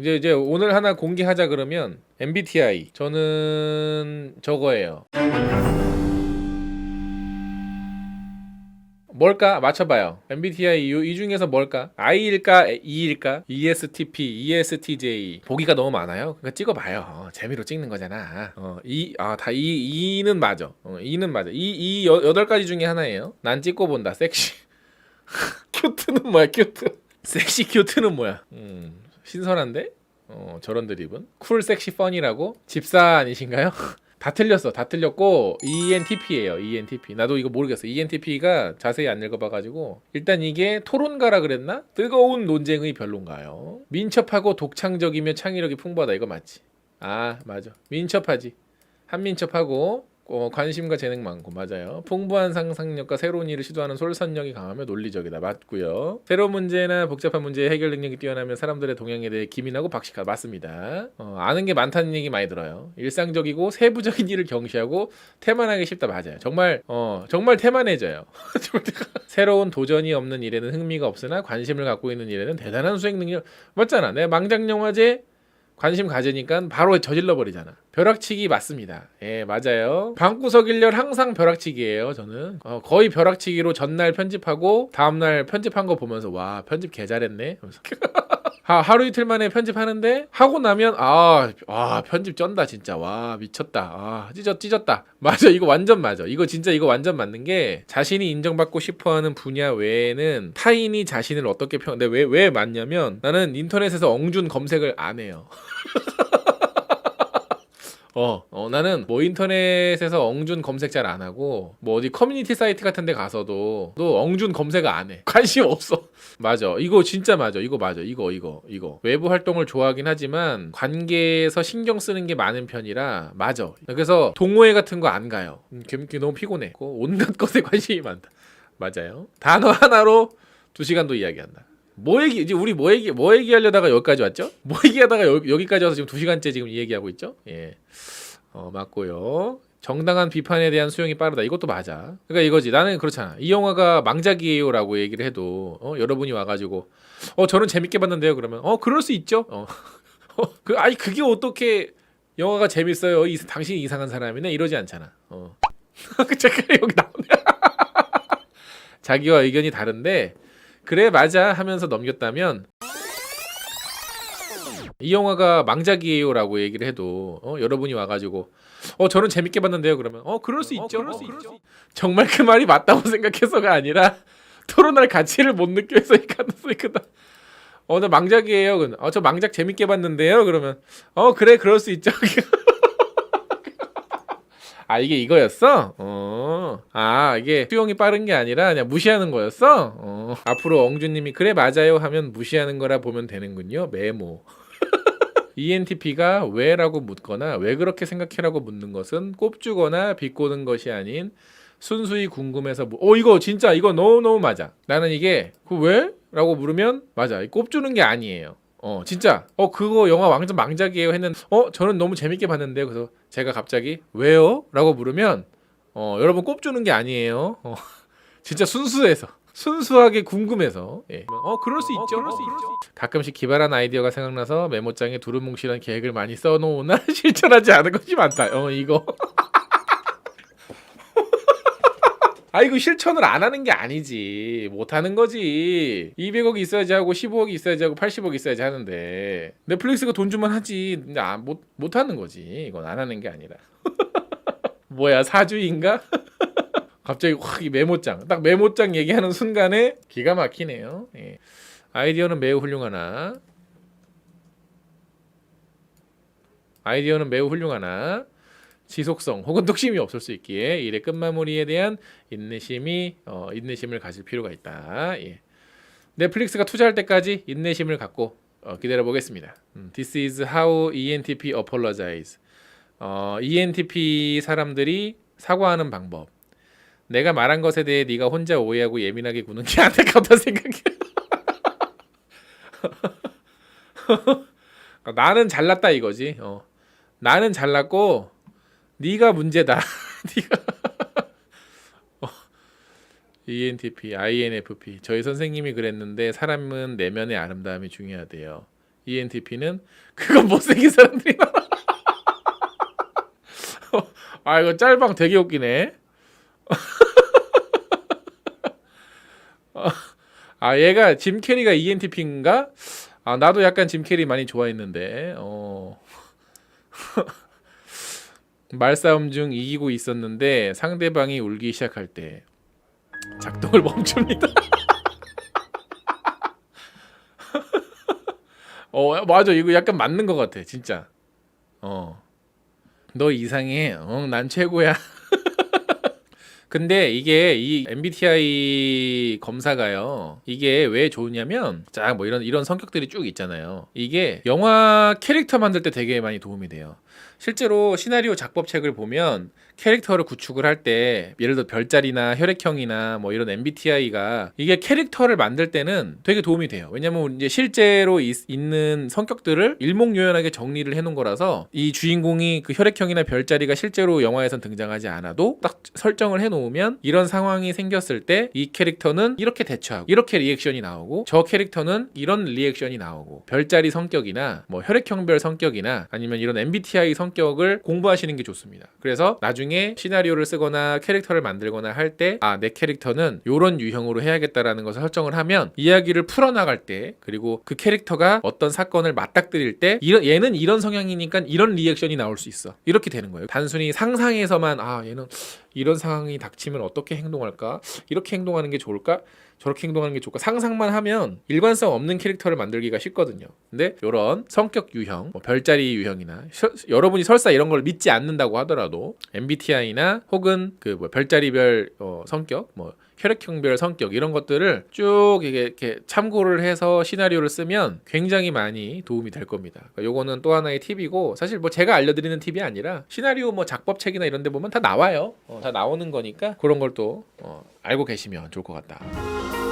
이제 이제 오늘 하나 공개하자 그러면 MBTI 저는 저거예요. 뭘까 맞춰봐요. MBTI 이, 이 중에서 뭘까? I일까 E일까? ESTP, ESTJ 보기가 너무 많아요. 그러니까 찍어봐요. 어, 재미로 찍는 거잖아. 어, E 아 다 E E는 맞아. 어, E는 맞아. E E 여, 여덟 가지 중에 하나예요. 난 찍고 본다. 섹시. 큐트는 뭐야? 큐트. 섹시 큐트는 뭐야? 음 신선한데? 어 저런 드립은 쿨 섹시 펀이라고 집사 아니신가요? 다 틀렸어. 다 틀렸고 ENTP예요. ENTP. 나도 이거 모르겠어. ENTP가 자세히 안 읽어봐가지고 일단 이게 토론가라 그랬나? 뜨거운 논쟁의 변론가요. 민첩하고 독창적이며 창의력이 풍부하다. 이거 맞지? 아 맞아. 민첩하지. 한민첩하고 어, 관심과 재능 많고 맞아요. 풍부한 상상력과 새로운 일을 시도하는 솔선력이 강하며 논리적이다. 맞고요. 새로운 문제나 복잡한 문제의 해결 능력이 뛰어나며 사람들의 동향에 대해 기민하고 박식하다. 맞습니다. 어, 아는 게 많다는 얘기 많이 들어요. 일상적이고 세부적인 일을 경시하고 태만하기 쉽다. 맞아요. 정말 어 정말 태만해져요. 새로운 도전이 없는 일에는 흥미가 없으나 관심을 갖고 있는 일에는 대단한 수행 능력 맞잖아. 내가 망작 영화제 관심 가지니까 바로 저질러 버리잖아. 벼락치기 맞습니다. 예, 맞아요. 방구석 일렬 항상 벼락치기예요. 저는 어, 거의 벼락치기로 전날 편집하고 다음날 편집한 거 보면서 와 편집 개 잘했네. 하면서. 하, 하루 이틀 만에 편집하는데 하고 나면 아, 아 편집 쩐다 진짜. 와 미쳤다. 아 찢었 찢었다. 맞아 이거 완전 맞아. 이거 진짜 이거 완전 맞는 게 자신이 인정받고 싶어하는 분야 외에는 타인이 자신을 어떻게 평 근데 왜 왜 맞냐면 나는 인터넷에서 엉준 검색을 안 해요 어, 어, 나는 뭐 인터넷에서 엉준 검색 잘 안 하고 뭐 어디 커뮤니티 사이트 같은 데 가서도 또 엉준 검색 안 해. 관심 없어. 맞아. 이거 진짜 맞아. 이거 맞아. 이거 이거 이거. 외부 활동을 좋아하긴 하지만 관계에서 신경 쓰는 게 많은 편이라 맞아. 그래서 동호회 같은 거 안 가요. 음, 그- 너무 피곤해. 그 온갖 것에 관심이 많다. 맞아요. 단어 하나로 두 시간도 이야기한다. 뭐 얘기 이제 우리 뭐 얘기 뭐 얘기하려다가 여기까지 왔죠? 뭐 얘기하다가 여, 여기까지 와서 지금 두 시간째 지금 이 얘기하고 있죠? 예, 어 맞고요. 정당한 비판에 대한 수용이 빠르다. 이것도 맞아. 그러니까 이거지. 나는 그렇잖아. 이 영화가 망작이에요라고 얘기를 해도 어, 여러분이 와가지고 어 저는 재밌게 봤는데요. 그러면 어 그럴 수 있죠. 어, 어, 그 아니 그게 어떻게 영화가 재밌어요? 이 당신이 이상한 사람이네 이러지 않잖아. 어. 그 잠깐 여기 나오네. 자기와 의견이 다른데 그래 맞아 하면서 넘겼다면 이 영화가 망작이에요라고 얘기를 해도 어, 여러분이 와가지고 어 저는 재밌게 봤는데요 그러면. 어 그럴 수 있죠. 그럴 수 어, 있죠. 정말 그 말이 맞다고 생각해서가 아니라 토론할 가치를 못 느껴서 이 가능성이 크다. 어나 망작이에요. 그러면 어저 망작 재밌게 봤는데요. 그러면 어 그래 그럴 수 있죠 아 이게 이거였어? 어. 아 이게 수용이 빠른 게 아니라 그냥 무시하는 거였어? 어. 앞으로 엉주님이 그래 맞아요 하면 무시하는 거라 보면 되는군요. 메모. ENTP가 왜라고 묻거나 왜 그렇게 생각해라고 묻는 것은 꼽주거나 비꼬는 것이 아닌 순수히 궁금해서 뭐, 어 이거 진짜 이거 너무 너무 맞아. 나는 이게 그 왜? 라고 물으면 맞아. 꼽주는 게 아니에요. 어 진짜 어 그거 영화 완전 망작이에요 했는데 어 저는 너무 재밌게 봤는데요. 그래서 제가 갑자기 왜요? 라고 물으면 어 여러분 꼽주는 게 아니에요. 어, 진짜 순수해서 순수하게 궁금해서 예. 어 그럴 수 있죠. 그럴 수 있죠. 가끔씩 기발한 아이디어가 생각나서 메모장에 두루뭉실한 계획을 많이 써놓으나 실천하지 않은 것이 많다. 어 이거. 아 이거 실천을 안 하는 게 아니지. 못 하는 거지. 200억이 있어야지 하고 15억이 있어야지 하고 80억이 있어야지 하는데. 넷플릭스가 돈 주면 하지. 근데 아, 못, 못 하는 거지. 이건 안 하는 게 아니라. 뭐야 사주인가? 갑자기 확 이 메모장. 딱 메모장 얘기하는 순간에 기가 막히네요. 예. 아이디어는 매우 훌륭하나? 아이디어는 매우 훌륭하나 지속성 혹은 뚝심이 없을 수 있기에 일의 끝마무리에 대한 인내심이 어, 인내심을 가질 필요가 있다. 예. 넷플릭스가 투자할 때까지 인내심을 갖고 어, 기다려 보겠습니다. 음, This is how ENTP apologize. 어, ENTP 사람들이 사과하는 방법. 내가 말한 것에 대해 네가 혼자 오해하고 예민하게 구는 게 안타깝다 생각해. 나는 잘났다 이거지. 어. 나는 잘났고 네가 문제다. 네가 어. ENTP, INFP. 저희 선생님이 그랬는데 사람은 내면의 아름다움이 중요하대요. ENTP는 그건 못생긴 사람들이 나와. 아 이거 짤방 되게 웃기네. 아 얘가 짐 캐리가 ENTP인가? 아 나도 약간 짐 캐리 많이 좋아했는데 어 말싸움 중 이기고 있었는데 상대방이 울기 시작할 때 작동을 멈춥니다. 어 맞아 이거 약간 맞는 것 같아 진짜. 어너 이상해. 어난 최고야. 근데 이게 이 MBTI 검사가요. 이게 왜 좋으냐면 자 뭐 이런 이런 성격들이 쭉 있잖아요. 이게 영화 캐릭터 만들 때 되게 많이 도움이 돼요. 실제로 시나리오 작법책을 보면 캐릭터를 구축을 할 때 예를 들어 별자리나 혈액형이나 뭐 이런 MBTI가 이게 캐릭터를 만들 때는 되게 도움이 돼요. 왜냐면 이제 실제로 있, 는 성격들을 일목요연하게 정리를 해놓은 거라서 이 주인공이 그 혈액형이나 별자리가 실제로 영화에선 등장하지 않아도 딱 설정을 해놓으면 이런 상황이 생겼을 때 이 캐릭터는 이렇게 대처하고 이렇게 리액션이 나오고 저 캐릭터는 이런 리액션이 나오고 별자리 성격이나 뭐 혈액형별 성격이나 아니면 이런 MBTI 성격을 공부하시는 게 좋습니다. 그래서 나중에 시나리오를 쓰거나 캐릭터를 만들거나 할 때 아 내 캐릭터는 이런 유형으로 해야겠다라는 것을 설정을 하면 이야기를 풀어나갈 때 그리고 그 캐릭터가 어떤 사건을 맞닥뜨릴 때 이런 얘는 이런 성향이니까 이런 리액션이 나올 수 있어 이렇게 되는 거예요. 단순히 상상에서만 아 얘는 이런 상황이 닥치면 어떻게 행동할까? 이렇게 행동하는 게 좋을까? 저렇게 행동하는 게 좋을까? 상상만 하면 일관성 없는 캐릭터를 만들기가 쉽거든요. 근데 이런 성격 유형, 뭐 별자리 유형이나 셔- 여러분이 설사 이런 걸 믿지 않는다고 하더라도 MBTI나 혹은 그 뭐 별자리별 어, 성격, 뭐 혈액형별 성격 이런 것들을 쭉 이게 이렇게 참고를 해서 시나리오를 쓰면 굉장히 많이 도움이 될 겁니다. 그러니까 요거는 또 하나의 팁이고 사실 뭐 제가 알려드리는 팁이 아니라 시나리오 뭐 작법책이나 이런 데 보면 다 나와요. 어, 다 나오는 거니까 그런 걸또 어, 알고 계시면 좋을 것 같다.